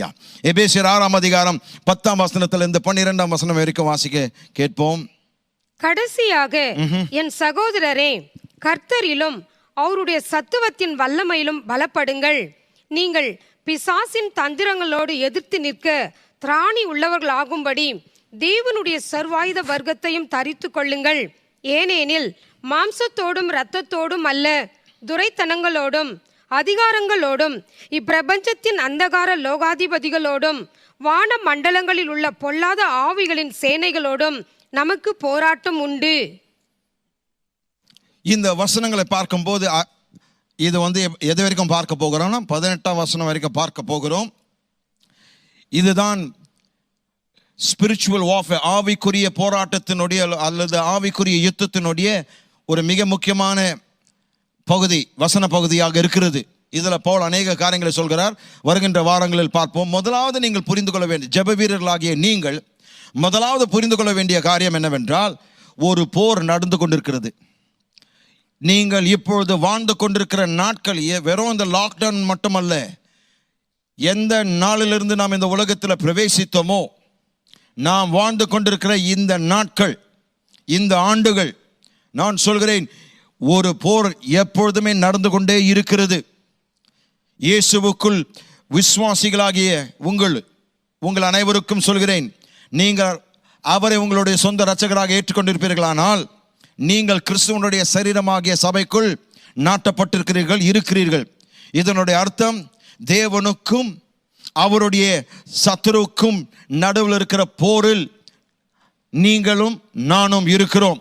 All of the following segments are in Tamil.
யா. எபேசியர் ஆறாம் அதிகாரம் பத்தாம் வசனத்திலிருந்து பன்னிரெண்டாம் வசனம் வரைக்கும் வாசிக்க கேட்போம். கடைசியாக என் சகோதரரே கர்த்தரிலும் அவருடைய சத்துவத்தின் வல்லமையிலும் பலப்படுங்கள். நீங்கள் பிசாசின் தந்திரங்களோடு எதிர்த்து நிற்க திராணி உள்ளவர்களாகும்படி தேவனுடைய சர்வாயுத வர்க்கத்தையும் தரித்து கொள்ளுங்கள். ஏனெனில் மாம்சத்தோடும் இரத்தத்தோடும் அல்ல துரைத்தனங்களோடும் அதிகாரங்களோடும் இப்பிரபஞ்சத்தின் அந்தகார லோகாதிபதிகளோடும் வான மண்டலங்களில் உள்ள பொல்லாத ஆவிகளின் சேனைகளோடும் நமக்கு போராட்டம் உண்டு. இந்த வசனங்களை பார்க்கும்போது இது வந்து எது வரைக்கும் பார்க்க போகிறோம்னா பதினெட்டாம் வசனம் வரைக்கும் பார்க்க போகிறோம். இதுதான் ஸ்பிரிச்சுவல் warfare ஆவிக்குரிய போராட்டத்தினுடைய அல்லது ஆவிக்குரிய யுத்தத்தினுடைய ஒரு மிக முக்கியமான பகுதி வசன பகுதியாக இருக்கிறது. இதில் போல் அநேக காரியங்களை சொல்கிறார். வருகின்ற வாரங்களில் பார்ப்போம். முதலாவது நீங்கள் புரிந்து கொள்ள வேண்டிய ஜப வீரர்களாகிய நீங்கள் முதலாவது புரிந்து கொள்ள வேண்டிய காரியம் என்னவென்றால் ஒரு போர் நடந்து கொண்டிருக்கிறது. நீங்கள் இப்பொழுது வாழ்ந்து கொண்டிருக்கிற நாட்கள் வெறும் இந்த லாக்டவுன் மட்டுமல்ல எந்த நாளிலிருந்து நாம் இந்த உலகத்தில் பிரவேசித்தோமோ நாம் வாழ்ந்து கொண்டிருக்கிற இந்த நாட்கள் இந்த ஆண்டுகள் நான் சொல்கிறேன் ஒரு போர் எப்பொழுதுமே நடந்து கொண்டே இருக்கிறது. இயேசுவுக்குள் விசுவாசிகளாகிய உங்கள் உங்கள் அனைவருக்கும் சொல்கிறேன் நீங்கள் அவரை உங்களுடைய சொந்த இரட்சகராக ஏற்றுக்கொண்டிருப்பீர்களானால் நீங்கள் கிறிஸ்துவனுடைய சரீரமாகிய சபைக்குள் நாட்டப்பட்டிருக்கிறீர்கள் இருக்கிறீர்கள். இதனுடைய அர்த்தம் தேவனுக்கும் அவருடைய சத்துருவுக்கும் நடுவில் இருக்கிற போரில் நீங்களும் நானும் இருக்கிறோம்.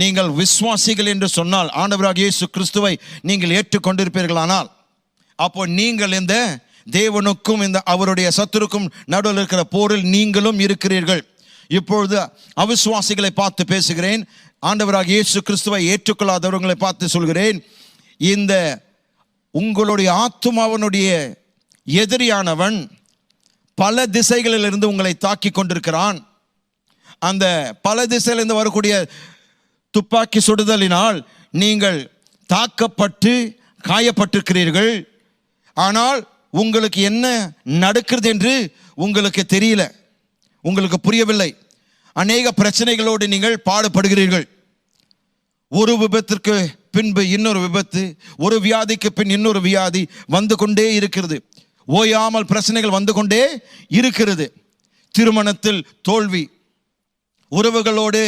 நீங்கள் விசுவாசிகள் என்று சொன்னால் ஆண்டவராக இயேசு கிறிஸ்துவை நீங்கள் ஏற்றுக்கொண்டிருப்பீர்களானால் அப்போ நீங்கள் இந்த தேவனுக்கும் இந்த அவருடைய சத்துருக்கும் நடுவில் இருக்கிற போரில் நீங்களும் இருக்கிறீர்கள். இப்பொழுது அவிசுவாசிகளை பார்த்து பேசுகிறேன். ஆண்டவராக இயேசு கிறிஸ்துவை ஏற்றுக்கொள்ளாதவர்களை பார்த்து சொல்கிறேன். இந்த உங்களுடைய ஆத்மாவனுடைய எதிரியானவன் பல திசைகளிலிருந்து உங்களை தாக்கி கொண்டிருக்கிறான். அந்த பல திசையிலிருந்து வரக்கூடிய துப்பாக்கி சுடுதலினால் நீங்கள் தாக்கப்பட்டு காயப்பட்டிருக்கிறீர்கள். ஆனால் உங்களுக்கு என்ன நடக்கிறது என்று உங்களுக்கு தெரியல. உங்களுக்கு புரியவில்லை. அநேக பிரச்சனைகளோடு நீங்கள் பாடுபடுகிறீர்கள். ஒரு விபத்திற்கு பின்பு இன்னொரு விபத்து ஒரு வியாதிக்கு பின் இன்னொரு வியாதி வந்து கொண்டே இருக்கிறது. ஓயாமல் பிரச்சனைகள் வந்து கொண்டே இருக்கிறது. திருமணத்தில் தோல்வி உறவுகளோடு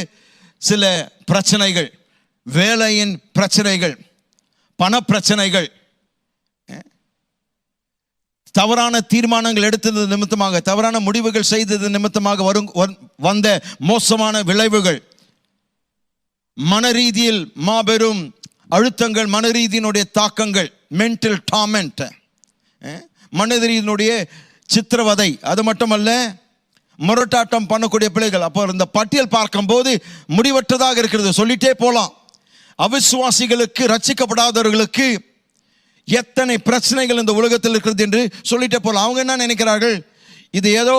சில பிரச்சனைகள் வேலையின் பிரச்சனைகள் பணப்பிரச்சனைகள் தவறான தீர்மானங்கள் எடுத்தது நிமித்தமாக தவறான முடிவுகள் செய்தது நிமித்தமாக வரும் வந்- வந்த மோசமான விளைவுகள். மனரீதியில் மாபெரும் அழுத்தங்கள் மனரீதியினுடைய தாக்கங்கள் மென்டல் டாமெண்ட் மனரீதியினுடைய சித்திரவதை. அது மட்டுமல்ல முரட்டாட்டம் பண்ணக்கூடிய பிள்ளைகள். அப்போ இந்த பட்டியல் பார்க்கும்போது முடிவற்றதாக இருக்கிறது. சொல்லிட்டே போகலாம் அவிசுவாசிகளுக்கு ரச்சிக்கப்படாதவர்களுக்கு எத்தனை பிரச்சனைகள் இந்த உலகத்தில் இருக்கிறது என்று சொல்லிட்டே போகலாம் அவங்க என்ன நினைக்கிறார்கள்? இது ஏதோ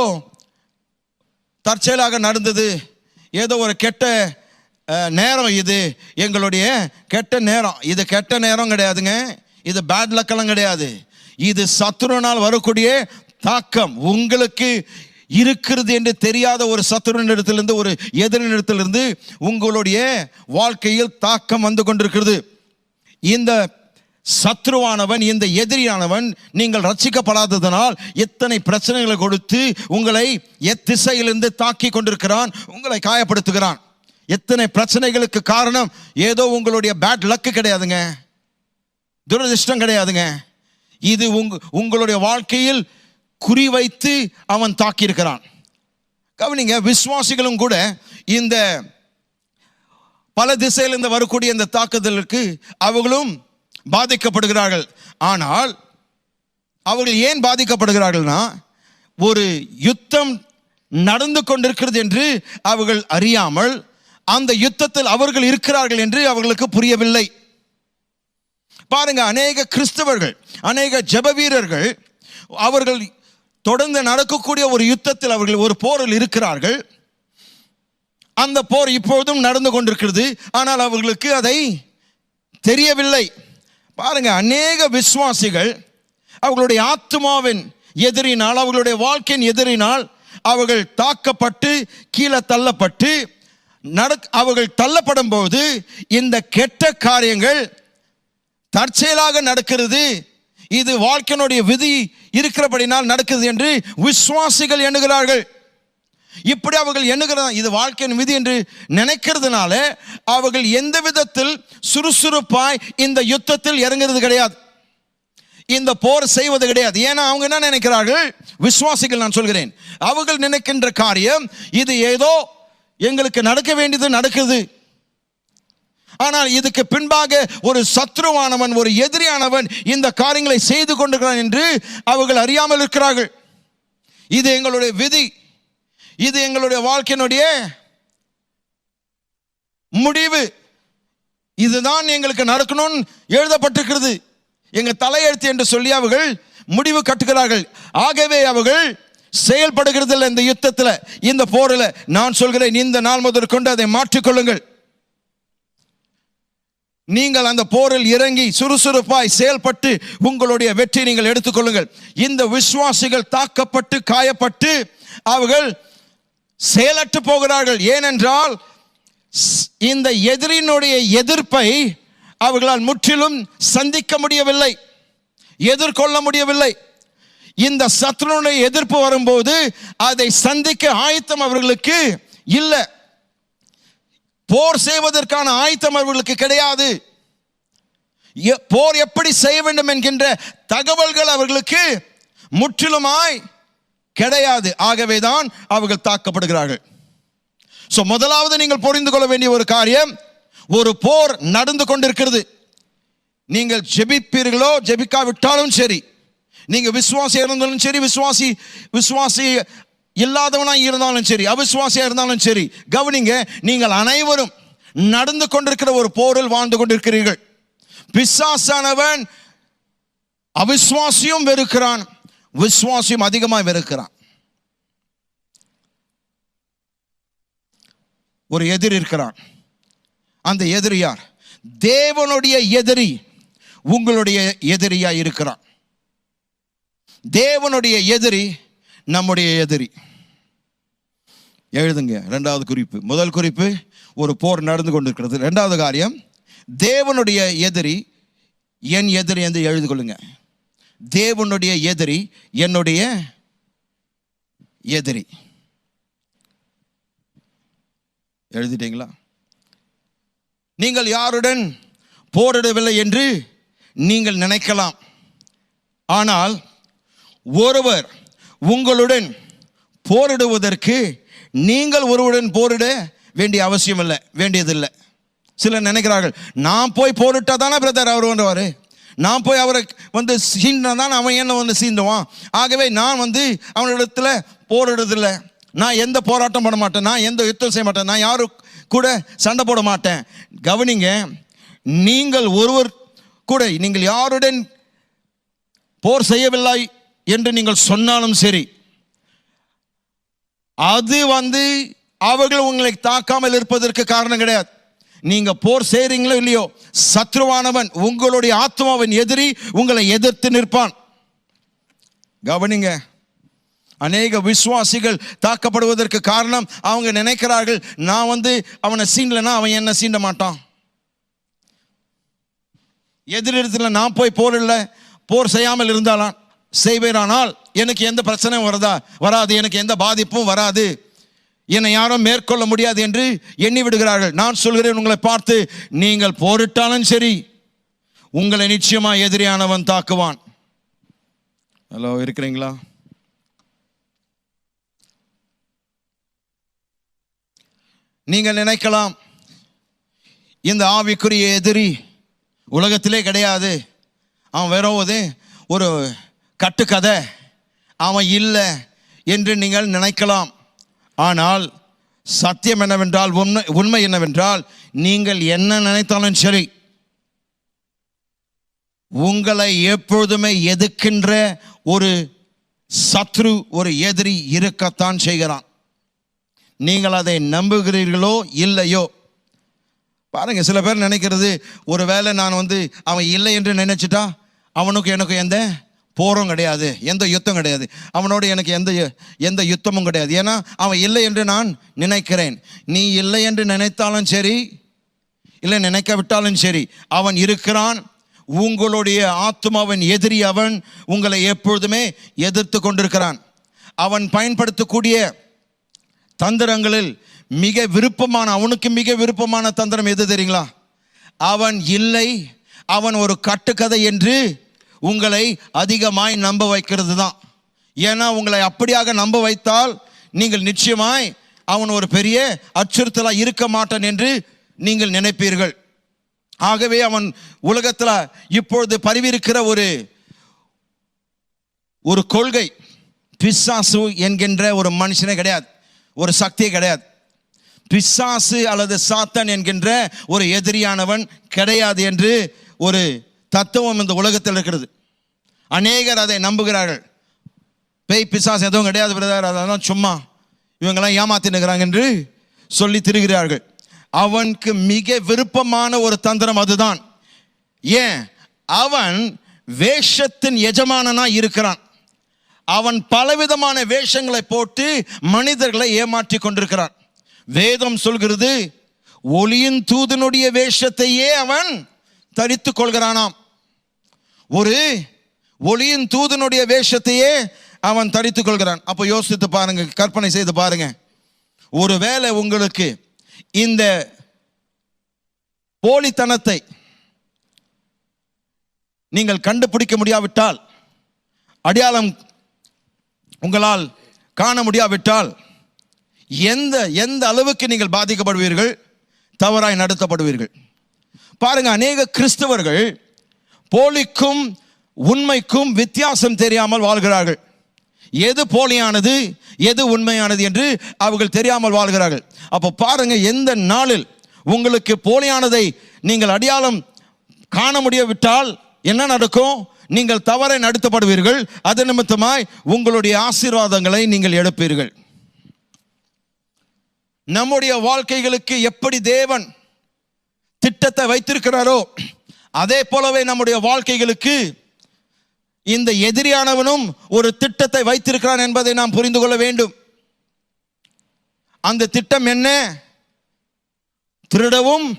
தற்செயலாக நடந்தது. ஏதோ ஒரு கெட்ட நேரம் இது. எங்களுடைய கெட்ட நேரம். இது கெட்ட நேரம் கிடையாதுங்க. இது பேட் லக்கெல்லாம் கிடையாது. இது சத்துருனால் வரக்கூடிய தாக்கம். உங்களுக்கு இருக்கிறது என்று தெரியாத ஒரு சத்துருனிடத்திலிருந்து ஒரு எதிரினிடத்திலிருந்து உங்களுடைய வாழ்க்கையில் தாக்கம் வந்து கொண்டிருக்கிறது. இந்த சத்ருவானவன் இந்த எதிரியானவன் நீங்கள் ரட்சிக்கப்படாததனால் எத்தனை பிரச்சனைகளை கொடுத்து உங்களை எத்திசையிலிருந்து தாக்கி கொண்டிருக்கிறான் உங்களை காயப்படுத்துகிறான். எத்தனை பிரச்சனைகளுக்கு காரணம்? ஏதோ உங்களுடைய பேட் லக்கு கிடையாதுங்க. துரதிர்ஷ்டம் கிடையாதுங்க. இது உங் உங்களுடைய வாழ்க்கையில் குறிவைத்து அவன் தாக்கியிருக்கிறான். கவனிங்க விசுவாசிகளும் கூட இந்த பல திசையிலிருந்து வரக்கூடிய இந்த தாக்குதலுக்கு அவர்களும் பாதிக்கப்படுகிறார்கள். ஆனால் அவர்கள் ஏன் பாதிக்கப்படுகிறார்கள்னா ஒரு யுத்தம் நடந்து கொண்டிருக்கிறது என்று அவர்கள் அறியாமல் அந்த யுத்தத்தில் அவர்கள் இருக்கிறார்கள் என்று அவர்களுக்கு புரியவில்லை. பாருங்க அநேக கிறிஸ்தவர்கள் அநேக ஜப வீரர்கள் அவர்கள் தொடர்ந்து நடக்கக்கூடிய ஒரு யுத்தத்தில் அவர்கள் ஒரு போரில் இருக்கிறார்கள். அந்த போர் இப்பொழுதும் நடந்து கொண்டிருக்கிறது. ஆனால் அவர்களுக்கு அதை தெரியவில்லை. பாருங்க அநேக விசுவாசிகள் அவர்களுடைய ஆத்மாவின் எதிரினால் அவர்களுடைய வாழ்க்கையின் எதிரினால் அவர்கள் தாக்கப்பட்டு கீழே தள்ளப்பட்டு நடக் அவர்கள் தள்ளப்படும் போது இந்த கெட்ட காரியங்கள் தற்செயலாக நடக்கிறது. இது வாழ்க்கையினுடைய விதி இருக்கிறபடினால் நடக்குது என்று விசுவாசிகள் எண்ணுகிறார்கள். இப்படி அவர்கள் எண்ணுகிற இது வாழ்க்கையின் விதி என்று நினைக்கிறதுனால அவர்கள் எந்த விதத்தில் சுறுசுறுப்பாய் இந்த யுத்தத்தில் இறங்குறது கிடையாது. இந்த போர் செய்வது கிடையாது. ஏன்னா அவங்க என்ன நினைக்கிறார்கள்? விசுவாசிகள் நான் சொல்கிறேன். அவர்கள் நினைக்கின்ற காரியம் இது ஏதோ எங்களுக்கு நடக்க வேண்டியது நடக்குது. ஆனால் இதுக்கு பின்பாக ஒரு சத்ருவானவன் ஒரு எதிரியானவன் இந்த காரியங்களை செய்து கொண்டிருக்கிறான் என்று அவர்கள் அறியாமல் இருக்கிறார்கள். இது எங்களுடைய விதி. இது எங்களுடைய வாழ்க்கையினுடைய முடிவு. இதுதான் எங்களுக்கு நடக்கணும்னு எழுதப்பட்டிருக்கிறது. எங்க தலையெழுத்து என்று சொல்லி அவர்கள் முடிவு கட்டுகிறார்கள். ஆகவே அவர்கள் செயல்படுகிறதில்லை இந்த யுத்தத்தில் இந்த போரில். நான் சொல்கிறேன் இந்த நாள் முதல் கொண்டு அதை மாற்றிக்கொள்ளுங்கள். நீங்கள் அந்த போரில் இறங்கி சுறுசுறுப்பாய் செயல்பட்டு உங்களுடைய வெற்றி நீங்கள் எடுத்துக்கொள்ளுங்கள். இந்த விசுவாசிகள் தாக்கப்பட்டு காயப்பட்டு அவர்கள் செயலற்று போகிறார்கள். ஏனென்றால் இந்த எதிரினுடைய எதிர்ப்பை அவர்களால் முற்றிலும் சந்திக்க முடியவில்லை எதிர்கொள்ள முடியவில்லை. இந்த சத்ருனுடைய எதிர்ப்பு வரும்போது அதை சந்திக்க ஆயத்தம் அவர்களுக்கு இல்லை. போர் செய்வதற்கான ஆயத்தம் அவர்களுக்கு கிடையாது. எ- போர் எப்படி செய்ய வேண்டும் என்கின்ற தகவல்கள் அவர்களுக்கு முற்றிலுமாய் கிடையாது. ஆகவேதான் அவர்கள் தாக்கப்படுகிறார்கள். ஸோ முதலாவது நீங்கள் புரிந்து கொள்ள வேண்டிய ஒரு காரியம் ஒரு போர் நடந்து கொண்டிருக்கிறது. நீங்கள் ஜெபிப்பீர்களோ ஜெபிக்காவிட்டாலும் சரி. நீங்கள் விசுவாசி இருந்தாலும் சரி விசுவாசி விசுவாசி இல்லாதவனாக இருந்தாலும் சரி அவிசுவாசியாக இருந்தாலும் சரி கவனிங்க நீங்கள் அனைவரும் நடந்து கொண்டிருக்கிற ஒரு போரில் வாழ்ந்து கொண்டிருக்கிறீர்கள். பிசாசானவன் அவிஸ்வாசியும் வெறுக்கிறான் விஸ்வாசியும் அதிகமாக வெறுக்கிறான். ஒரு எதிரி இருக்கிறான். அந்த எதிரி யார்? தேவனுடைய எதிரி உங்களுடைய எதிரியா இருக்கிறான். தேவனுடைய எதிரி நம்முடைய எதிரி. எழுதுங்க ரெண்டாவது குறிப்பு. முதல் குறிப்பு ஒரு போர் நடந்து கொண்டிருக்கிறது. ரெண்டாவது காரியம் தேவனுடைய எதிரி என் எதிரி என்று எழுதி கொள்ளுங்க தேவனுடைய எதிரி என்னுடைய எதிரி. எழுதிட்டீங்களா? நீங்கள் யாருடன் போரிடவில்லை என்று நீங்கள் நினைக்கலாம். ஆனால் ஒருவர் உங்களுடன் போரிடுவதற்கு நீங்கள் ஒருவருடன் போரிட வேண்டிய அவசியம் இல்லை வேண்டியதில்லை. சிலர் நினைக்கிறார்கள் நான் போய் போரிட்டா தானே பிரதர் அவர் வந்துவார் நான் போய் அவரை வந்து சீண்டினா தான் அவன் என்ன வந்து சீண்டுவான்? ஆகவே நான் வந்து அவனிடத்துல போரிடுறதில்லை. நான் எந்த போராட்டம் பண்ண மாட்டேன் நான் எந்த யுத்தம் செய்ய மாட்டேன் நான் யாரும் கூட சண்டை போட மாட்டேன். கவனிங்க நீங்கள் ஒருவர் கூட நீங்கள் யாருடன் போர் செய்யவில்லை என்று நீங்கள் சொன்னாலும் சரி. அது வந்து அவர்கள் உங்களை தாக்காமல் இருப்பதற்கு காரணம் கிடையாது. நீங்க போர் செய்றீங்களோ இல்லையோ சத்ருவானவன் உங்களுடைய ஆத்மாவின் எதிரி உங்களை எதிர்த்து நிற்பான். கவனிங்க அநேக விசுவாசிகள் தாக்கப்படுவதற்கு காரணம் அவங்க நினைக்கிறார்கள் நான் வந்து அவனை சீண்டலைன்னா அவன் என்ன சீண்ட மாட்டான். எதிரிடத்தில் நான் போய் போர் இல்லை போர் செய்யாமல் இருந்தாலாம். செய்வேனானால் எனக்கு எந்த பிரச்சனையும் வரதா வராது. எனக்கு எந்த பாதிப்பும் வராது. என்னை யாரும் மேற்கொள்ள முடியாது என்று எண்ணி விடுகிறார்கள். நான் சொல்கிறேன் உங்களை பார்த்து நீங்கள் போரிட்டாலும் சரி உங்களை நிச்சயமா எதிரியானவன் தாக்குவான். ஹலோ இருக்கிறீங்களா? நீங்கள் நினைக்கலாம் இந்த ஆவிக்குரிய எதிரி உலகத்திலே கிடையாது. அவன் வெறும் ஒரு கட்டுக்கதை. அவன் இல்லை என்று நீங்கள் நினைக்கலாம். ஆனால் சத்தியம் என்னவென்றால் உண்மை உண்மை என்னவென்றால் நீங்கள் என்ன நினைத்தாலும் சரி. உங்களை எப்பொழுதுமே எதுக்கின்ற ஒரு சத்ரு ஒரு எதிரி இருக்கத்தான் செய்கிறான். நீங்கள் அதை நம்புகிறீர்களோ இல்லையோ? பாருங்க சில பேர் நினைக்கிறது ஒருவேளை நான் வந்து அவன் இல்லை என்று நினைச்சிட்டா அவனுக்கு எனக்கு எந்த போரும் கிடையாது எந்த யுத்தம் கிடையாது. அவனோடு எனக்கு எந்த எந்த யுத்தமும் கிடையாது. ஏன்னா அவன் இல்லை என்று நான் நினைக்கிறேன். நீ இல்லை என்று நினைத்தாலும் சரி இல்லை நினைக்க விட்டாலும் சரி அவன் இருக்கிறான். உங்களுடைய ஆத்மாவின் எதிரி அவன் உங்களை எப்பொழுதுமே எதிர்த்து கொண்டிருக்கிறான். அவன் பயன்படுத்தக்கூடிய தந்திரங்களில் மிக விருப்பமான அவனுக்கு மிக விருப்பமான தந்திரம் எது தெரியுங்களா? அவன் இல்லை அவன் ஒரு கட்டுக்கதை என்று உங்களை அதிகமாய் நம்ப வைக்கிறது தான் ஏன்னா உங்களை அப்படியாக நம்ப வைத்தால் நீங்கள் நிச்சயமாய் அவன் ஒரு பெரிய அச்சுறுத்தலாக இருக்க மாட்டான் என்று நீங்கள் நினைப்பீர்கள். ஆகவே அவன் உலகத்தில் இப்பொழுது பரவியிருக்கிற ஒரு ஒரு கொள்கை பிசாசு என்கின்ற ஒரு மனுஷனே கிடையாது. ஒரு சக்தியே கிடையாது. பிசாசு அல்லது சாத்தன் என்கின்ற ஒரு எதிரியானவன் கிடையாது என்று ஒரு தத்துவம் இந்த உலகத்தில் இருக்கிறது. அநேகர் அதை நம்புகிறார்கள். பேய் பிசாஸ் எதுவும் கிடையாது பிரதர் அதெல்லாம் சும்மா இவங்கெல்லாம் ஏமாத்தினுக்கிறாங்க என்று சொல்லி திரிகிறார்கள். அவனுக்கு மிக விருப்பமான ஒரு தந்திரம் அதுதான். ஏன்? அவன் வேஷத்தின் எஜமானனா இருக்கிறான். அவன் பலவிதமான வேஷங்களை போட்டு மனிதர்களை ஏமாற்றி கொண்டிருக்கிறான். வேதம் சொல்கிறது ஒளியின் தூதனுடைய வேஷத்தையே அவன் தரித்து கொள்கிறானாம். ஒரு ஒளியின் தூதனுடைய வேஷத்தையே அவன் தரித்துக் கொள்கிறான் அப்போ யோசித்து பாருங்க கற்பனை செய்து பாருங்க. ஒருவேளை உங்களுக்கு இந்த போலித்தனத்தை நீங்கள் கண்டுபிடிக்க முடியாவிட்டால் அடையாளம் உங்களால் காண முடியாவிட்டால் எந்த எந்த அளவுக்கு நீங்கள் பாதிக்கப்படுவீர்கள்? தவறாய் நடத்தப்படுவீர்கள். பாருங்க அநேக கிறிஸ்தவர்கள் போலிக்கும் உண்மைக்கும் வித்தியாசம் தெரியாமல் வாழ்கிறார்கள். எது போலியானது எது உண்மையானது என்று அவர்கள் தெரியாமல் வாழ்கிறார்கள். அப்போ பாருங்க எந்த நாளில் உங்களுக்கு போலியானதை நீங்கள் அடையாளம் காண முடியவிட்டால் என்ன நடக்கும்? நீங்கள் தவறை நடத்தப்படுவீர்கள். அது நிமித்தமாய் உங்களுடைய ஆசீர்வாதங்களை நீங்கள் எடுப்பீர்கள். நம்முடைய வாழ்க்கைகளுக்கு எப்படி தேவன் திட்டத்தை வைத்திருக்கிறாரோ அதே போலவே நம்முடைய வாழ்க்கைகளுக்கு இந்த எதிரியானவனும் ஒரு திட்டத்தை வைத்திருக்கிறான் என்பதை நாம் புரிந்து கொள்ள வேண்டும். அந்த திட்டம் என்ன? திருடவும்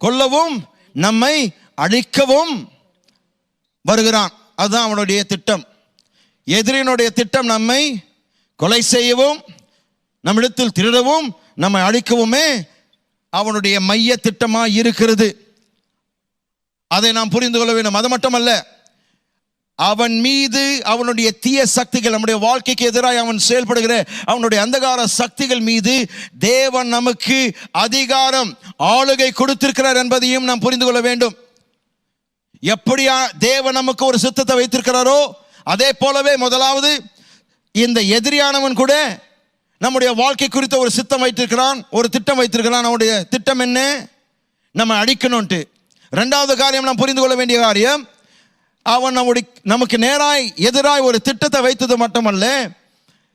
கொல்லவும் நம்மை அழிக்கவும் வருகிறான். அதுதான் அவனுடைய திட்டம். எதிரியினுடைய திட்டம் நம்மை கொலை செய்யவும் நம்மிடத்தில் திருடவும் நம்மை அழிக்கவுமே அவனுடைய மைய திட்டமாக இருக்கிறது. அதை நாம் புரிந்து கொள்ள வேண்டும். அது மட்டுமல்ல அவன் மீது அவனுடைய தீய சக்திகள் நம்முடைய வாழ்க்கைக்கு எதிராக அவன் செயல்படுகிற அவனுடைய அந்தகார சக்திகள் மீது தேவன் நமக்கு அதிகாரம் ஆளுகை கொடுத்திருக்கிறார் என்பதையும் நாம் புரிந்து கொள்ள வேண்டும். எப்படியா தேவன் நமக்கு ஒரு சித்தத்தை வைத்திருக்கிறாரோ அதே போலவே முதலாவது இந்த எதிரியானவன் கூட நம்முடைய வாழ்க்கை குறித்த ஒரு சித்தம் வைத்திருக்கிறான் ஒரு திட்டம் வைத்திருக்கிறான். அவனுடைய திட்டம் என்ன? நம்ம அடிக்கணும்ன்ட்டு ரெண்டாவது காரியம் நாம் புரிந்து கொள்ள வேண்டிய காரியம் அவன் நம்முடைய நமக்கு நேராய் எதிராய் ஒரு திட்டத்தை வைத்தது மட்டுமல்ல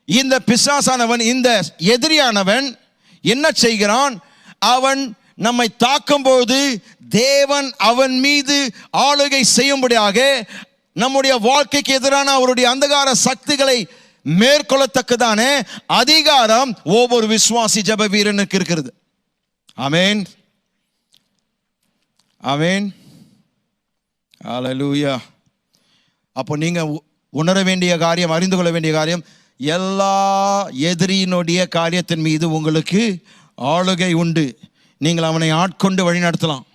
இந்த பிசாசானவன் இந்த எதிரியானவன் என்ன செய்கிறான்? அவன் நம்மை தாக்கும்போது தேவன் அவன் மீது ஆளுகை செய்யும்படியாக நம்முடைய வாழ்க்கைக்கு எதிரான அவருடைய அந்தகார சக்திகளை மேற்கொள்ளத்தக்கதான அதிகாரம் ஒவ்வொரு விசுவாசி ஜப வீரனுக்கு இருக்கிறது. ஆமேன். ஆமென். அலலூயா அப்போ நீங்கள் உ- உணர வேண்டிய காரியம் அறிந்து கொள்ள வேண்டிய காரியம் எல்லா எதிரியினுடைய காரியத்தின் மீது உங்களுக்கு ஆளுகை உண்டு. நீங்கள் அவனை ஆட்கொண்டு வழிநடத்தலாம்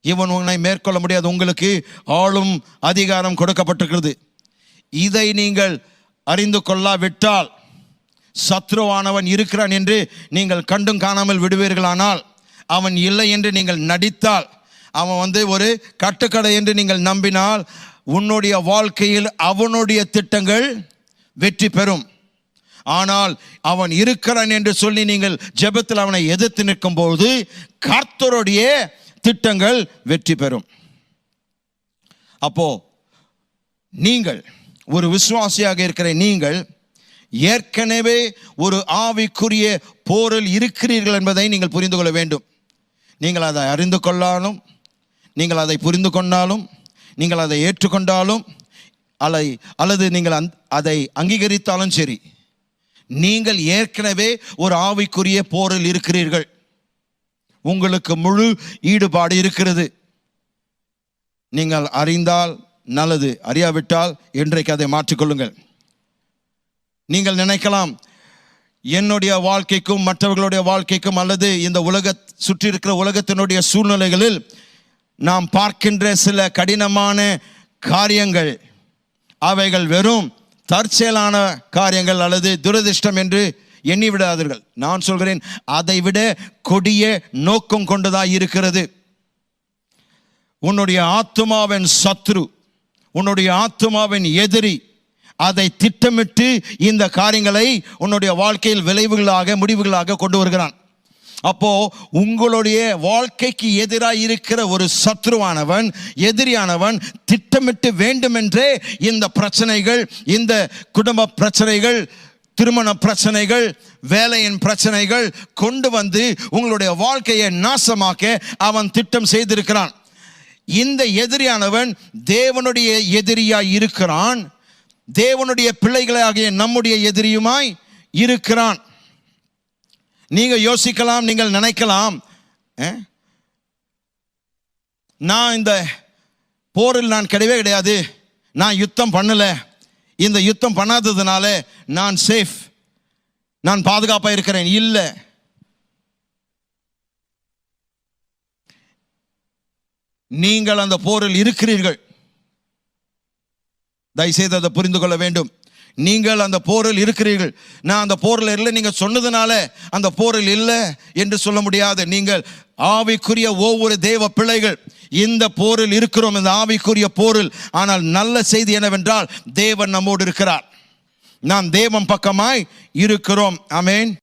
இவன் உன்னை மேற்கொள்ள முடியாது. உங்களுக்கு ஆளும் அதிகாரம் கொடுக்கப்பட்டிருக்கிறது. இதை நீங்கள் அறிந்து கொள்ளாவிட்டால் சத்ருவானவன் இருக்கிறான் என்று நீங்கள் கண்டும் காணாமல் விடுவீர்களானால் அவன் இல்லை என்று நீங்கள் நடித்தால் அவன் வந்து ஒரு கட்டுக்கடை என்று நீங்கள் நம்பினால் உன்னுடைய வாழ்க்கையில் அவனுடைய திட்டங்கள் வெற்றி பெறும். ஆனால் அவன் இருக்கிறான் என்று சொல்லி நீங்கள் ஜெபத்தில் அவனை எதிர்த்து நிற்கும் போது கர்த்தருடைய திட்டங்கள் வெற்றி பெறும். அப்போ நீங்கள் ஒரு விசுவாசியாக இருக்கிற நீங்கள் ஏற்கனவே ஒரு ஆவிக்குரிய போரில் இருக்கிறீர்கள் என்பதை நீங்கள் புரிந்து கொள்ள வேண்டும். நீங்கள் அதை அறிந்து கொள்ளாலும் நீங்கள் அதை புரிந்து கொண்டாலும் நீங்கள் அதை ஏற்றுக்கொண்டாலும் அலை அல்லது நீங்கள் அந் அதை அங்கீகரித்தாலும் சரி நீங்கள் ஏற்கனவே ஒரு ஆவிக்குரிய போரில் இருக்கிறீர்கள். உங்களுக்கு முழு ஈடுபாடு இருக்கிறது. நீங்கள் அறிந்தால் நல்லது அறியாவிட்டால் இன்றைக்கு அதை மாற்றிக்கொள்ளுங்கள். நீங்கள் நினைக்கலாம் என்னுடைய வாழ்க்கைக்கும் மற்றவர்களுடைய வாழ்க்கைக்கும் அல்லது இந்த உலக சுற்றி இருக்கிற உலகத்தினுடைய சூழ்நிலைகளில் நாம் பார்க்கின்ற சில கடினமான காரியங்கள். அவைகள் வெறும் தற்செயலான காரியங்கள் அல்லது துரதிர்ஷ்டம் என்று எண்ணி விடாதீர்கள் நான் சொல்கிறேன் அதை விட கொடிய நோக்கம் கொண்டதாக இருக்கிறது. உன்னுடைய ஆத்துமாவின் சத்ரு உன்னுடைய ஆத்துமாவின் எதிரி அதை திட்டமிட்டு இந்த காரியங்களை உன்னுடைய வாழ்க்கையில் விளைவுகளாக முடிவுகளாக கொண்டு வருகிறான். அப்போ உங்களுடைய வாழ்க்கைக்கு எதிராக இருக்கிற ஒரு சத்ருவானவன் எதிரியானவன் திட்டமிட்டு வேண்டுமென்றே இந்த பிரச்சனைகள் இந்த குடும்ப பிரச்சனைகள் திருமண பிரச்சனைகள் வேலையின் பிரச்சனைகள் கொண்டு வந்து உங்களுடைய வாழ்க்கையை நாசமாக்க அவன் திட்டம் செய்திருக்கிறான். இந்த எதிரியானவன் தேவனுடைய எதிரியாய் இருக்கிறான். தேவனுடைய பிள்ளைகளாகிய நம்முடைய எதிரியுமாய் இருக்கிறான். நீங்க யோசிக்கலாம் நீங்கள் நினைக்கலாம். நான் இந்த போரில் நான் கிடையவே கிடையாது. நான் யுத்தம் பண்ணல. இந்த யுத்தம் பண்ணாததுனால நான் சேஃப் நான் பாதுகாப்பாக இருக்கிறேன். இல்லை. நீங்கள் அந்த போரில் இருக்கிறீர்கள். தயவுசெய்து அதை புரிந்து கொள்ள வேண்டும். நீங்கள் அந்த போரில் இருக்கிறீர்கள். நான் அந்த போரில் இல்லை நீங்கள் சொன்னதுனால அந்த போரில் இல்லை என்று சொல்ல முடியாது. நீங்கள் ஆவிக்குரிய ஒவ்வொரு தேவ பிள்ளைகள் இந்த போரில் இருக்கிறோம் இந்த ஆவிக்குரிய போரில். ஆனால் நல்ல செய்தி என்னவென்றால் தேவன் நம்மோடு இருக்கிறார். நாம் தேவன் பக்கமாய் இருக்கிறோம். அமேன்